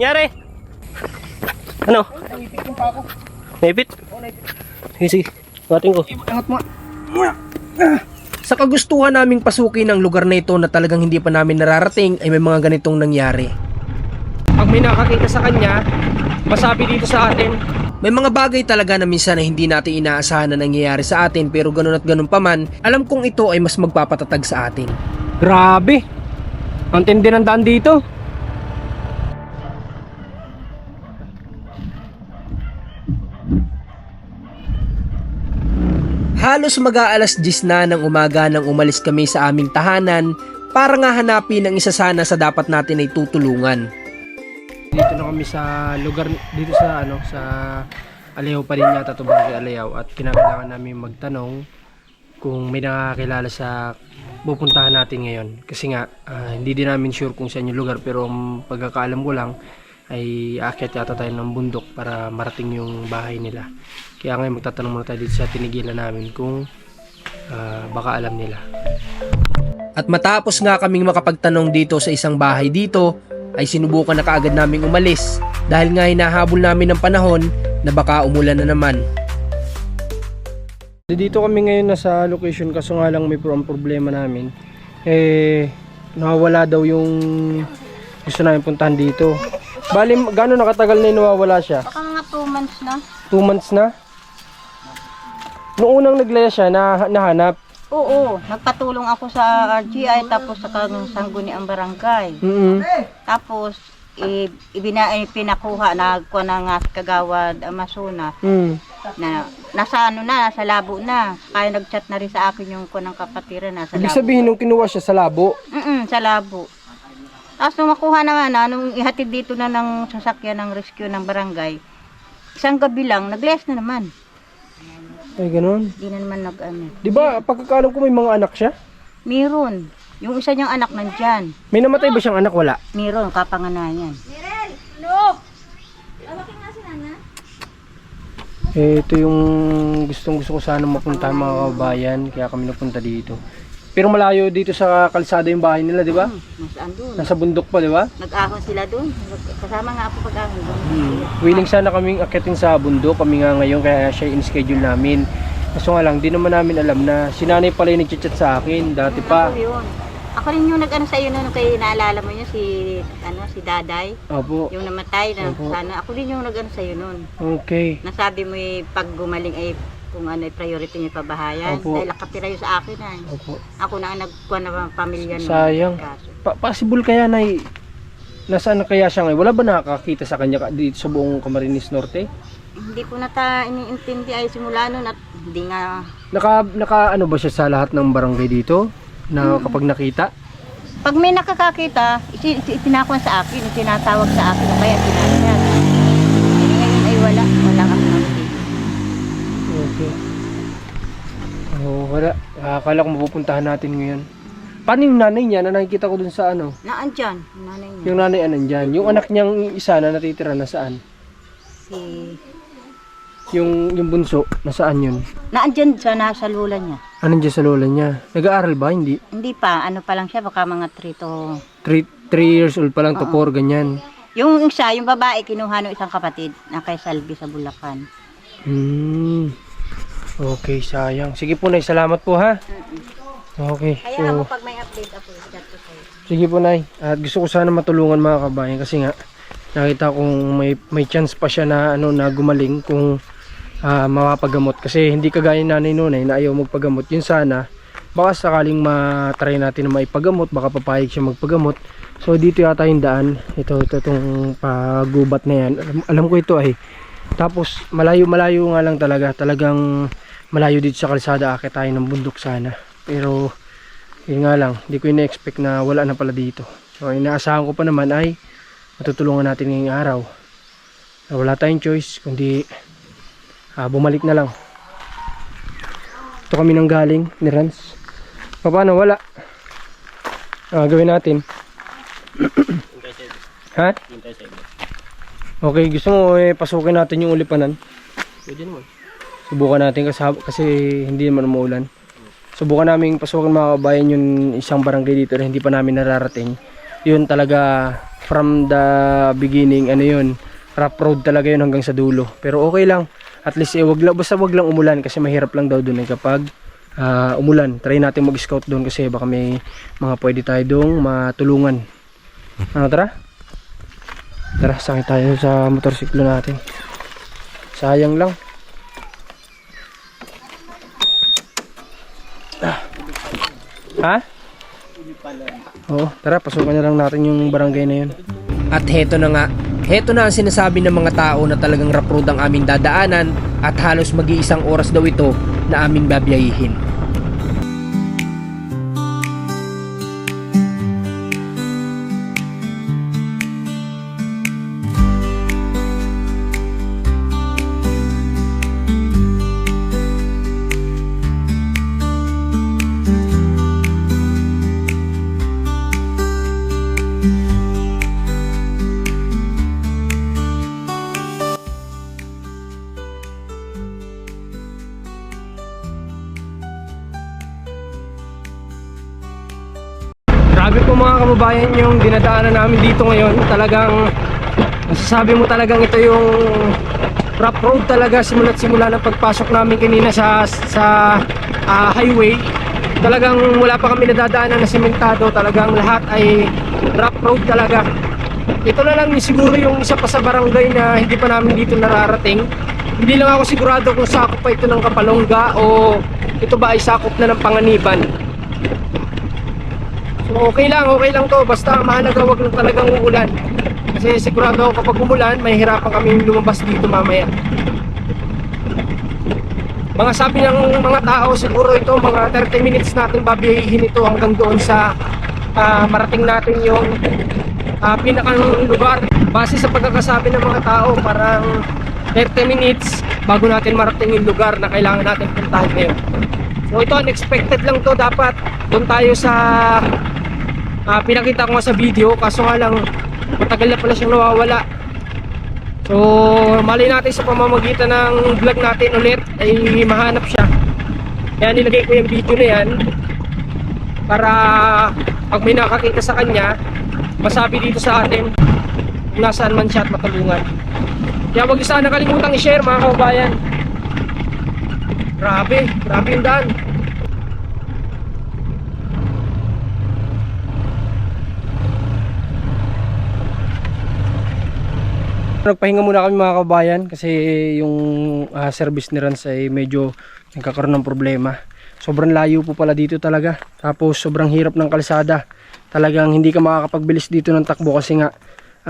Nyari? Ano? Naipit yung pa ako. Naipit? Sige, sige. Bating ko. Angat mo. Sa kagustuhan naming pasukin ang lugar na ito na talagang hindi pa namin nararating ay may mga ganitong nangyari. Pag may nakakita sa kanya, masabi dito sa atin, may mga bagay talaga na minsan na hindi natin inaasahan na nangyayari sa atin pero ganun at ganun pa man, alam kong ito ay mas magpapatatag sa atin. Grabe. Ang tindi ng daan dito. Halos mag-aalas 10 na ng umaga nang umalis kami sa aming tahanan para nga hanapin ang isa sana sa dapat natin ay tutulungan. Dito na kami sa lugar dito sa ano sa Alayaw pa rin yata to Barangay Alayaw at kinakailangan namin magtanong kung may nakakilala sa pupuntahan natin ngayon kasi nga ah, hindi din namin sure kung saan yung lugar pero ang pagkakaalam ko lang ay aakyat yata tayo ng bundok para marating yung bahay nila kaya ngayon magtatanong muna tayo dito sa tinigilan namin kung ah, baka alam nila at matapos nga kaming makapagtanong dito sa isang bahay dito ay sinubukan na kaagad naming umalis dahil nga hinahabol namin ng panahon na baka umulan na naman Dito kami ngayon nasa location kaso nga lang may problema namin. Eh, nawawala daw yung gusto namin puntahan dito. Bali, gano'n nakatagal na yung nawawala siya? Baka mga 2 months na. 2 months na? Noong unang naglaya siya, na, nahanap. Oo, nagpatulong ako sa RGI tapos sa kang sangguniang barangay. Mm Tapos i, ibina, eh, pinakuha na ko na nga sa kagawad Amazona mm. na nasa ano na, nasa labo na. Kaya nagchat na rin sa akin yung ko ng kapatiran nasa Ibig labo. sabihin, nung kinuha siya sa labo, Mm sa labo. Tapos nung makuha na nga na, nung ihatid dito na ng sasakyan ng rescue ng barangay, isang gabi lang, nag-less na naman. Ay ganun. Di na naman nag-ano. Di ba, pagkakalam ko may mga anak siya? Meron. Yung isa niyang anak nandyan. May namatay ba siyang anak? Wala. Meron, kapanganayan. Eh, ito yung gustong gusto ko sana mapunta mga kabayan, kaya kami napunta dito. Pero malayo dito sa kalsada yung bahay nila, di ba? Nasaan doon? Nasa bundok pa, di ba? Nag-ahon sila doon. Kasama nga ako pag-ahon doon. Hmm. Willing sana kaming akitin sa bundok kami nga ngayon kaya siya in-schedule namin. Kaso nga lang, di naman namin alam na si nanay pala yung nag-chat sa akin dati pa. Ako yun. Ako rin yung nag-ano sa iyo noon kay naalala mo yun si ano si Daday, Opo. yung namatay na Opo. sana. Ako rin yung nag-ano sa iyo noon. Okay. Nasabi mo eh, pag gumaling ay kung ano ay priority niya pabahayan Opo. dahil nakatira yun sa akin ay. Opo. Ako na ang nagkuha ng pamilya nun. Sayang. Pa- possible kaya na nasaan na kaya siya ngayon? Wala ba nakakakita sa kanya ka- dito sa buong Camarines Norte? Hindi ko na ta iniintindi ay simula noon at hindi nga Naka, naka ano ba siya sa lahat ng barangay dito? Na kapag nakita? Pag may nakakakita, iti- iti- itinakuha sa akin, itinatawag sa akin o kaya tinatawag. Eh, ngayon ay wala, wala kami nakikita. Okay. Oh, wala. Akala ko mapupuntahan natin ngayon. Paano yung nanay niya na nakikita ko dun sa ano? Naandyan, yung nanay niya. Yung nanay anan dyan. Yung anak niyang isa na natitira na saan? Si... Yung, yung bunso, nasaan yun? Naandyan siya, nasa lula niya. Anong dyan sa lola niya? Nag-aaral ba? Hindi. Hindi pa, ano pa lang siya, baka mga 3 to... 3 years old pa lang to 4, ganyan. Yung isa, yung babae, kinuha ng isang kapatid na kay Salvi sa Bulacan. Hmm. Okay, sayang. Sige po, Nay. Salamat po, ha? Okay. Kaya So, ako pag may update ako, chat ko sa'yo. sige po, Nay. At gusto ko sana matulungan mga kabayan kasi nga nakita kong may may chance pa siya na ano na gumaling kung ah, mapapagamot kasi hindi kagaya ni nanay noon na ayaw magpagamot. Yun sana baka sakaling matry natin na maipagamot, baka papayag siya magpagamot. So dito yata yung daan. Ito ito tong pagubat na yan. Alam, alam ko ito ay tapos malayo malayo nga lang talaga. Talagang malayo dito sa kalsada akit tayo ng bundok sana. Pero yun nga lang, hindi ko ina-expect na wala na pala dito. So inaasahan ko pa naman ay matutulungan natin ngayong araw. Na wala tayong choice kundi ah, bumalik na lang. Ito kami nang galing ni Rans. Paano wala? Ah, gawin natin. ha? Okay, gusto mo eh, pasukin natin yung ulipanan. Pwede naman. Subukan natin kasi, kasi hindi naman umuulan. Subukan namin pasukan mga kabayan yung isang barangay dito na hindi pa namin nararating. Yun talaga from the beginning ano yun rough road talaga yun hanggang sa dulo pero okay lang at least eh, wag lang, basta wag lang umulan kasi mahirap lang daw doon eh, kapag ah, umulan try natin mag scout doon kasi baka may mga pwede tayo doon matulungan ano tara tara sakay tayo sa motorsiklo natin sayang lang Ha? Oo, tara, pasukan na lang natin yung barangay na yun. At heto na nga, heto na ang sinasabi ng mga tao na talagang rough ang aming dadaanan at halos mag-iisang oras daw ito na aming babiyahihin. Yung dinadaanan namin dito ngayon. Talagang masasabi mo talagang ito yung rough road talaga simula't simula ng pagpasok namin kanina sa sa ah, highway. Talagang wala pa kami nadadaanan na sementado. Talagang lahat ay rough road talaga. Ito na lang siguro yung isa pa sa barangay na hindi pa namin dito nararating. Hindi lang ako sigurado kung sakop pa ito ng Kapalongga o ito ba ay sakop na ng Panganiban. Okay lang, okay lang to. Basta mahalaga wag lang talagang uulan. Kasi sigurado ako kapag umulan, may hirapan kami lumabas dito mamaya. Mga sabi ng mga tao, siguro ito, mga 30 minutes natin babiyahin ito hanggang doon sa ah, marating natin yung ah, pinakang lugar. Base sa pagkakasabi ng mga tao, parang 30 minutes bago natin marating yung lugar na kailangan natin puntahan ngayon. So ito, unexpected lang to. Dapat doon tayo sa Ah, pinakita ko nga sa video kaso nga lang matagal na pala siyang nawawala. So mali natin sa pamamagitan ng vlog natin ulit ay mahanap siya. Kaya nilagay ko yung video na yan para pag may nakakita sa kanya masabi dito sa atin kung nasaan man siya at matulungan. Kaya wag sana kalimutang i-share mga kababayan. Grabe, grabe yung daan Nagpahinga muna kami mga kabayan kasi yung ah, service ni Rans ay medyo nagkakaroon ng problema. Sobrang layo po pala dito talaga. Tapos sobrang hirap ng kalsada. Talagang hindi ka makakapagbilis dito ng takbo kasi nga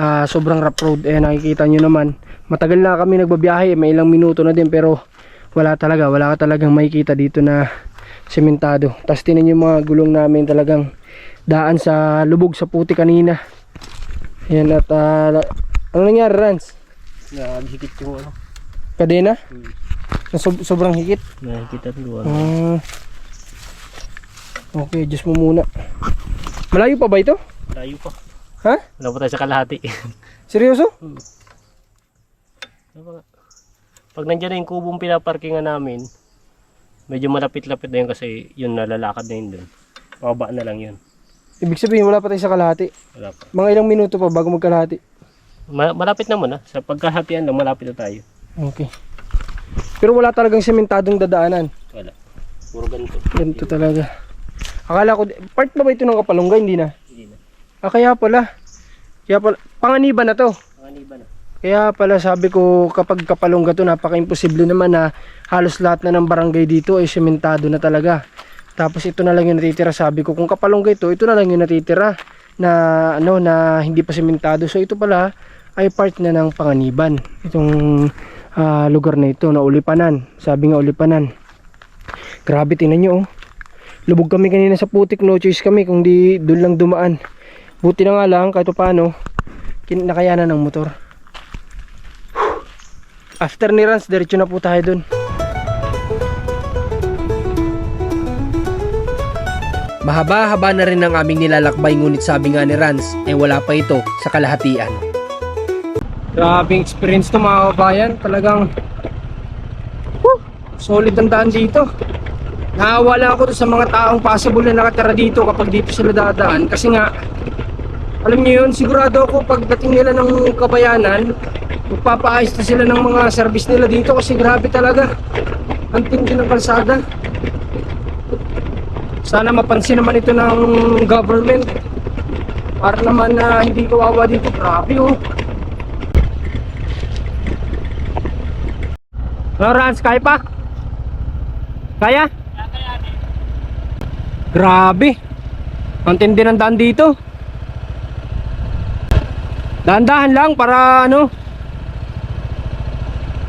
ah, sobrang rough road. Eh nakikita nyo naman. Matagal na kami nagbabiyahe. May ilang minuto na din pero wala talaga. Wala ka talagang makikita dito na sementado. Tapos tinan yung mga gulong namin talagang daan sa lubog sa puti kanina. Yan at ah, ano nangyari Rans? Naghigit yung ano. Kadena? Na sob- sobrang higit? Nakikita ko ano. Ah. okay, just mo muna. Malayo pa ba ito? Layo pa. Ha? Wala pa tayo sa kalahati. Seryoso? Ano ba nga? Pag nandiyan na yung kubong pinaparkingan namin, medyo malapit-lapit na yun kasi yun nalalakad na yun dun. Pababa na lang yun. Ibig sabihin wala pa tayo sa kalahati. Wala pa. Mga ilang minuto pa bago magkalahati. Ma- malapit naman ah. Sa pagkahatian lang, malapit na tayo. Okay. Pero wala talagang sementadong dadaanan. Wala. Puro ganito. Ganito talaga. Akala ko, part pa ba ito ng kapalungga? Hindi na. Hindi na. Ah, kaya pala. Kaya pala, panganiba na to. Ang iba na. Kaya pala sabi ko kapag kapalongga to napaka-imposible naman na halos lahat na ng barangay dito ay sementado na talaga. Tapos ito na lang yung natitira sabi ko kung kapalongga ito, ito na lang yung natitira na ano na hindi pa sementado. So ito pala ay part na ng panganiban. Itong ah, lugar na ito na Ulipanan. Sabi nga Ulipanan. Grabe tingnan nyo oh. Lubog kami kanina sa putik, no choice kami kung di doon lang dumaan. Buti na nga lang kahit pa paano nakayanan ng motor. After ni Rans, diretso na po tayo dun. Mahaba-haba na rin ang aming nilalakbay ngunit sabi nga ni Rans, eh wala pa ito sa kalahatian. Grabing experience to mga kabayan. Talagang whew, solid ang daan dito. Naawa lang ako sa mga taong possible na nakatira dito kapag dito sila dadaan. Kasi nga, Alam niyo yun, sigurado ako pagdating nila ng kabayanan, magpapaayos na sila ng mga service nila dito kasi grabe talaga. Ang tindi ng kalsada. Sana mapansin naman ito ng government. Para naman na hindi kawawa dito. Grabe oh. Lawrence, kaya pa? Kaya? Grabe. Ang tindi ng daan dito. Dahan-dahan lang para ano.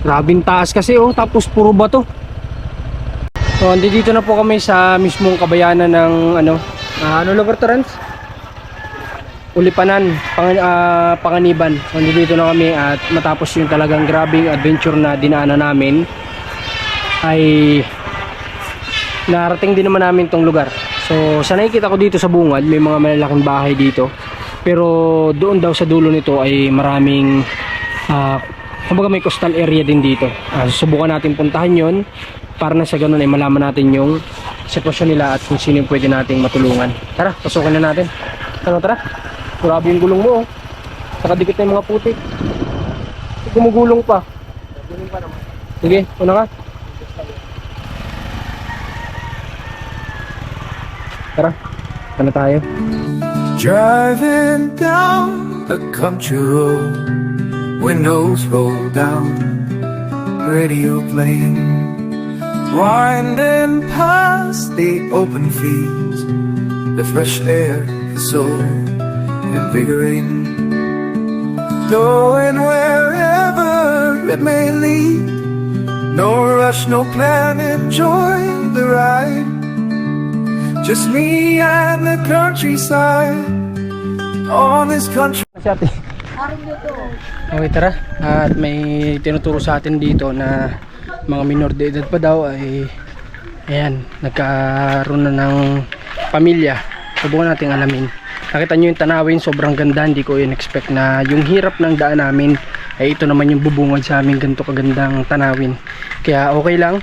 Grabing taas kasi oh, tapos puro bato. So, andito na po kami sa mismong kabayanan ng ano, ah, ano lugar to? Ulipanan, pang, ah, Panganiban. So, andito na kami at matapos yung talagang grabing adventure na dinaanan namin ay narating din naman namin tong lugar. So, sa nakikita ko dito sa bungad, may mga malalaking bahay dito. Pero doon daw sa dulo nito ay maraming ah, kumbaga may coastal area din dito. Ah, susubukan natin puntahan 'yon para na sa ganun ay malaman natin yung sitwasyon nila at kung sino yung pwede nating matulungan. Tara, pasukin na natin. Tara, tara. Grabe yung gulong mo. Oh. Nakadikit na yung mga putik. Gumugulong pa. Sige, una ka. Tara, ano tayo? Driving down a country road, windows roll down, radio playing, winding past the open fields. The fresh air is so invigorating, going wherever it may lead. No rush, no plan, enjoy the ride. Just me and the countryside on this country. Ate. Okay, tara. At may tinuturo sa atin dito na mga minor de edad pa daw ay ayan, nagkaroon na ng pamilya. Subukan nating alamin. Nakita nyo yung tanawin, sobrang ganda. Hindi ko in-expect na yung hirap ng daan namin ay ito naman yung bubungad sa amin ganito kagandang tanawin. Kaya okay lang.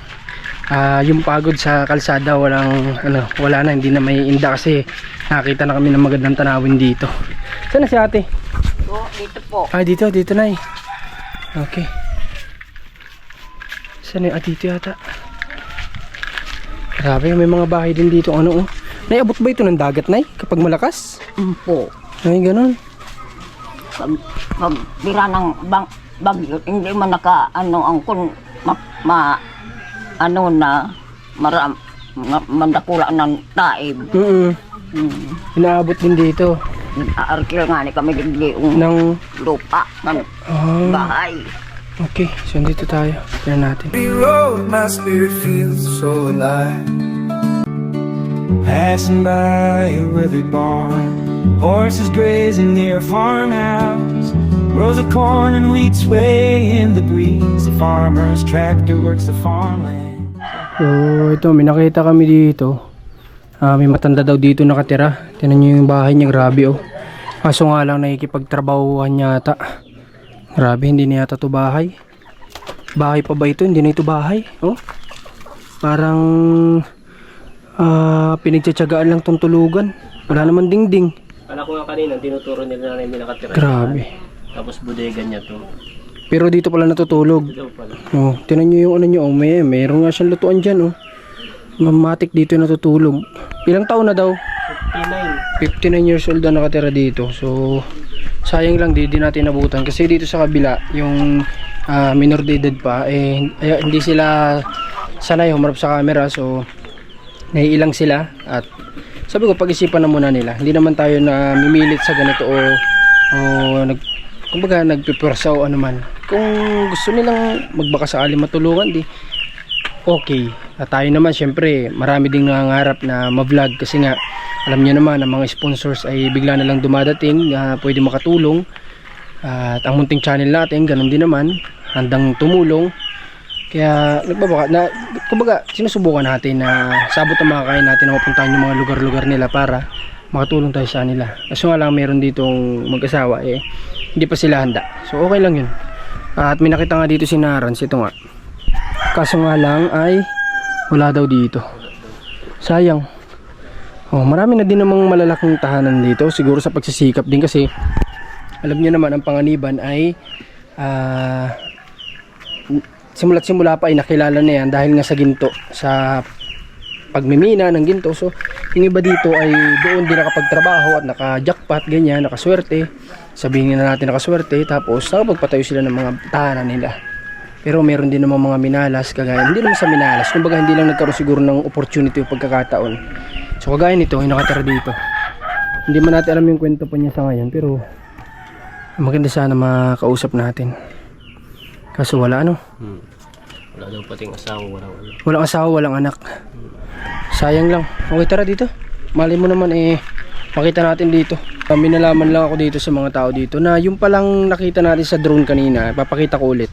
Ah, yung pagod sa kalsada walang ano, wala na, hindi na may inda kasi nakita na kami ng magandang tanawin dito. Saan na si ate? So, dito po. Ah, dito, dito na eh. Okay. Saan yung dito yata? Grabe, may mga bahay din dito. Ano oh? Naiabot ba ito ng dagat, Nay? Kapag malakas? po. Ay, ganun. pag, pag bira ng bang, bagyo, hindi man naka, ano, ang kun, ma, ma ano na, maram, ma, mandakula ng taib. Mm Hmm. Inaabot din dito. Nag-aarkil nga ni kami digli yung Ng... lupa ng Ah, bahay. okay. So, dito tayo. Tignan natin. Road, my spirit feels so alive. Passing by a withered barn, horses grazing near a farmhouse. Rows of corn and wheat sway in the breeze. The farmer's tractor works the farmland. So, ito, may nakita kami dito. Ah, may matanda daw dito nakatira. Tinan nyo yung bahay niya, grabe oh. Kaso nga lang nakikipagtrabahuhan yata. Grabe, hindi na yata to bahay. Bahay pa ba ito? Hindi na ito bahay. Oh. Parang ah pinagtsatsagaan lang tong tulugan. Wala naman dingding. Kala ko nga kanina, tinuturo nila na yung nakatira. Grabe. Tapos bodega niya to. Pero dito pala natutulog. Ito pala. Oh, tinan nyo yung ano nyo. Oh, may, mayroon nga siyang lutuan dyan oh. Mamatik dito natutulog. Ilang taon na daw? 59. 59 years old na nakatira dito. So, sayang lang di, di natin nabutan. Kasi dito sa kabila, yung ah, minor edad pa, eh, ay- hindi sila sanay humarap sa camera. So, naiilang sila. At sabi ko, pag-isipan na muna nila. Hindi naman tayo na mimilit sa ganito o, o nag, kumbaga, nagpipwersa o ano man. Kung gusto nilang magbaka sakali matulungan, di okay. At tayo naman, syempre, marami ding nangangarap na ma-vlog kasi nga, alam niyo naman, ang mga sponsors ay bigla na lang dumadating na pwede makatulong. At ang munting channel natin, ganun din naman, handang tumulong. Kaya, nagbabaka, na, kumbaga, sinusubukan natin na sabot ang mga kain natin na mapuntahan yung mga lugar-lugar nila para makatulong tayo sa kanila. Kaso nga lang, meron ditong mag-asawa, eh, hindi pa sila handa. So, okay lang yun. At may nakita nga dito si Narans, ito nga. Kaso nga lang ay wala daw dito. Sayang. Oh, marami na din namang malalaking tahanan dito. Siguro sa pagsisikap din kasi alam niyo naman ang panganiban ay ah simula't simula pa ay nakilala na yan dahil nga sa ginto sa pagmimina ng ginto. So, yung iba dito ay doon din nakapagtrabaho at naka-jackpot, ganyan, nakaswerte. Sabihin na natin nakaswerte, tapos nakapagpatayo sila ng mga tahanan nila. Pero meron din naman mga minalas, kagaya, hindi naman sa minalas, kumbaga hindi lang nagkaroon siguro ng opportunity o pagkakataon. So, kagaya nito, ay nakatira dito. Hindi man natin alam yung kwento pa niya sa ngayon, pero maganda sana makausap natin. Kaso wala ano, Wala daw pating asawa, walang ano. Walang asawa, walang anak. Sayang lang. Okay, tara dito. Mali mo naman eh, makita natin dito. Kami nalaman lang ako dito sa mga tao dito na yung palang nakita natin sa drone kanina, papakita ko ulit.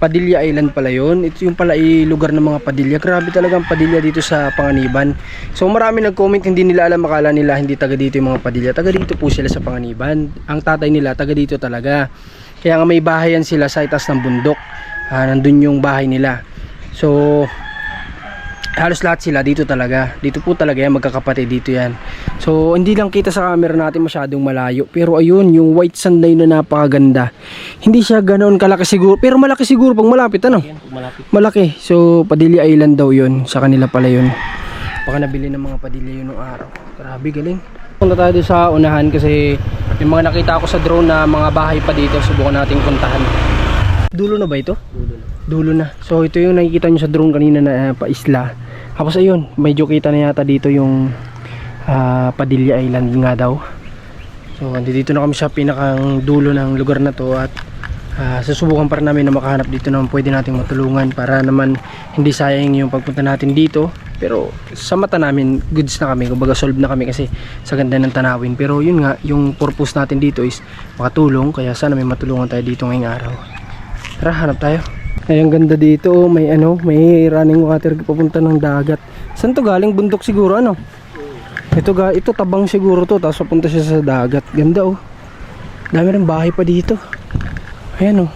Padilla Island pala yun. Ito yung pala ay lugar ng mga padilla. Grabe talagang padilla dito sa Panganiban. So marami nag-comment, hindi nila alam, akala nila hindi taga dito yung mga padilla. Taga dito po sila sa Panganiban. Ang tatay nila, taga dito talaga. Kaya nga may bahayan sila sa itas ng bundok. Ah, nandun yung bahay nila. So, halos lahat sila dito talaga. Dito po talaga yan, magkakapatid dito yan. So, hindi lang kita sa camera natin masyadong malayo. Pero ayun, yung white sand na yun na napakaganda. Hindi siya ganoon kalaki siguro. Pero malaki siguro pag malapit, ano? Malaki. So, Padilla Island daw yun. Sa kanila pala yun. Baka nabili ng mga Padilla yun nung araw. Grabe, galing. Punta tayo sa unahan kasi may mga nakita ako sa drone na mga bahay pa dito. Subukan nating puntahan. Dulo na ba ito? Dulo na. So ito yung nakikita nyo sa drone kanina na uh, pa-isla. Tapos ayun, medyo kita na yata dito yung ah, Padilla Island nga daw. So andito na kami sa pinakang dulo ng lugar na to at ah, susubukan pa rin namin na makahanap dito naman pwede nating matulungan para naman hindi sayang yung pagpunta natin dito. Pero sa mata namin, goods na kami. Kumbaga solve na kami kasi sa ganda ng tanawin. Pero yun nga, yung purpose natin dito is makatulong. Kaya sana may matulungan tayo dito ngayong araw. Tara, hanap tayo. Ay, ang ganda dito. oh. May ano, may running water papunta ng dagat. Saan to galing? Bundok siguro, ano? Ito, ga, ito tabang siguro to. Tapos papunta siya sa dagat. Ganda, oh. Dami rin bahay pa dito. Ayan, oh.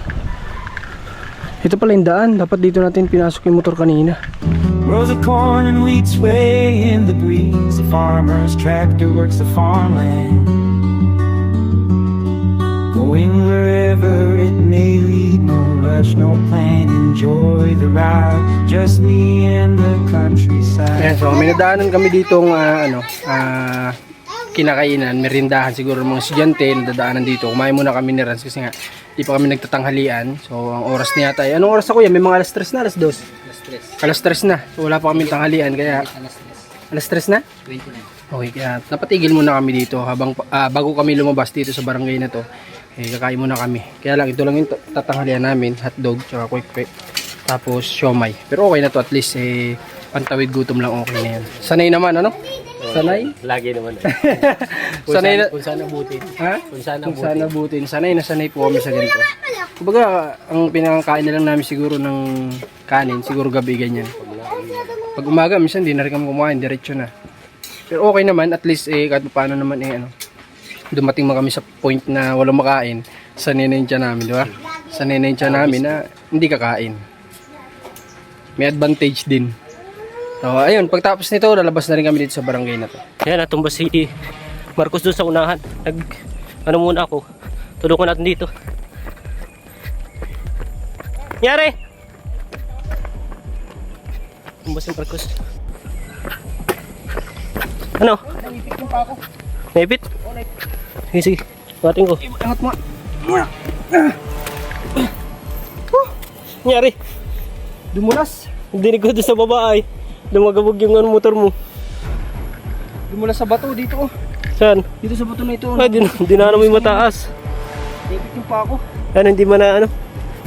Ito pala yung daan. Dapat dito natin pinasok yung motor kanina. Rows of corn and wheat sway in the breeze. The farmer's tractor works the farmland. Going wherever it may lead, no rush, no plan. Enjoy the ride, just me and the countryside. Ayan, so may nadaanan kami ditong ah, ano, ah, kinakainan, merindahan siguro ng mga estudyante nadadaanan dito. Kumain muna kami ni Rans kasi nga di pa kami nagtatanghalian. So ang oras niya tayo. Anong oras ako yan? May mga alas 3 na, alas 2. Alas 3 na. So wala pa kami tanghalian kaya alas 3 na? Okay, kaya napatigil muna kami dito habang ah, bago kami lumabas dito sa barangay na to. Eh, kakain muna kami. Kaya lang, ito lang yung tat- tatanghalian namin. Hotdog, tsaka quick quick. Tapos, siomay. Pero okay na to at least, eh, pantawid gutom lang okay na yan. Sanay naman, ano? Sanay? Lagi naman eh. kung, Sanay sana, na, kung sana butin. ha? Kung sana Kung butin. sana butin. Sanay na sanay po kami sa ganito. Kumbaga, ang pinakakain na lang namin siguro ng kanin, siguro gabi ganyan. Pag umaga, minsan di na rin kami kumain, diretso na. Pero okay naman, at least eh, kahit paano naman eh, ano, dumating man kami sa point na walang makain, yung tiyan namin, di ba? Yung tiyan namin na hindi kakain. May advantage din. So, ayun, pagtapos nito, lalabas na rin kami dito sa barangay na to. Ayan, natumba si Marcos doon sa unahan. Nag, ano muna ako. Tulungan natin dito. Nyari! Tumba si Marcos. Ano? Naipit yung pa ako. Naipit? Sige, sige. Bating ko. Angat mo. Nyari! Dumulas. Dinig ko doon sa baba ay. Lumagabog yung ano, motor mo. Dumulas sa bato dito oh. Saan? Dito sa bato na ito. Ay, din, dinaanan mo yung mataas. Naipit yung pa ako. Ano, hindi man na ano?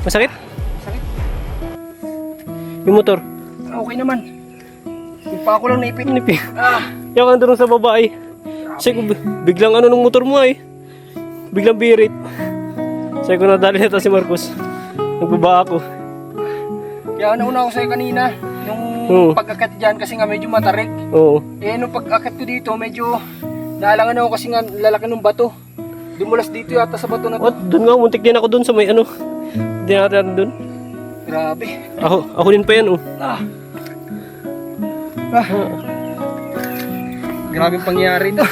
Masakit? Sakit. Yung motor. Ah, Okay naman. Yung pa ako lang naipit. Nipi. Ah. Yung andun sa baba ay. Kasi bi- biglang ano ng motor mo ay. Biglang birit. Sabi ko nadali na si Marcos. Nagbaba ako. Kaya nauna ako sa'yo kanina. Yung Oo. pag-akat dyan kasi nga medyo matarik. Oo. Eh nung pag-akat ko dito medyo naalangan ako kasi nga lalaki ng bato. Dumulas dito yata sa bato na to. What? Doon nga, muntik din ako doon sa may ano. Hindi natin doon. Grabe. Ako, ako din pa yan oh. Ah. Ah. Grabing pangyayari ito.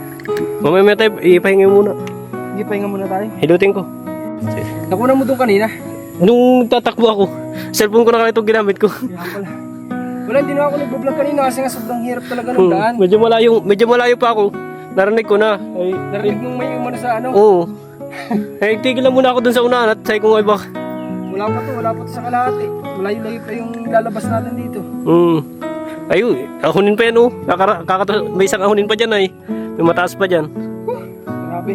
Mamaya may tayo, ipahinga muna. Sige, pahinga muna tayo. Hilutin ko. Nakuha mo doon kanina. Nung tatakbo ako, cellphone ko na kaya itong ginamit ko. Pala. Wala, hindi na ako nag-vlog kanina kasi nga sobrang hirap talaga ng Hmm, daan. medyo malayo, medyo malayo pa ako. Narinig ko na. Ay, Narinig mong may umano sa ano. Oo. Eh, tigil lang muna ako dun sa unahan at sabi ko nga baka. Wala pa to, wala pa to sa kalahati. Malayo-layo pa yung lalabas natin dito. Hmm. Ayun, ahunin pa yan oh. Kakara, kakata, may isang ahunin pa dyan ay. May mataas pa dyan. Grabe.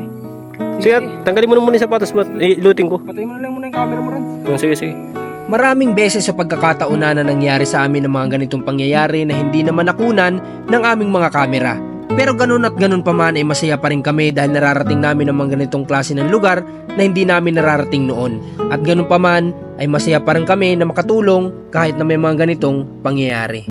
Sige, tanggalin mo na muna yung sapatos mo. Eh, ilutin ko. Patay mo na lang muna yung camera mo rin. Oh, sige, sige. Maraming beses sa pagkakataon na na nangyari sa amin ng mga ganitong pangyayari na hindi naman nakunan ng aming mga kamera. Pero ganun at ganun pa man ay masaya pa rin kami dahil nararating namin ang mga ganitong klase ng lugar na hindi namin nararating noon. At ganun pa man ay masaya pa rin kami na makatulong kahit na may mga ganitong pangyayari.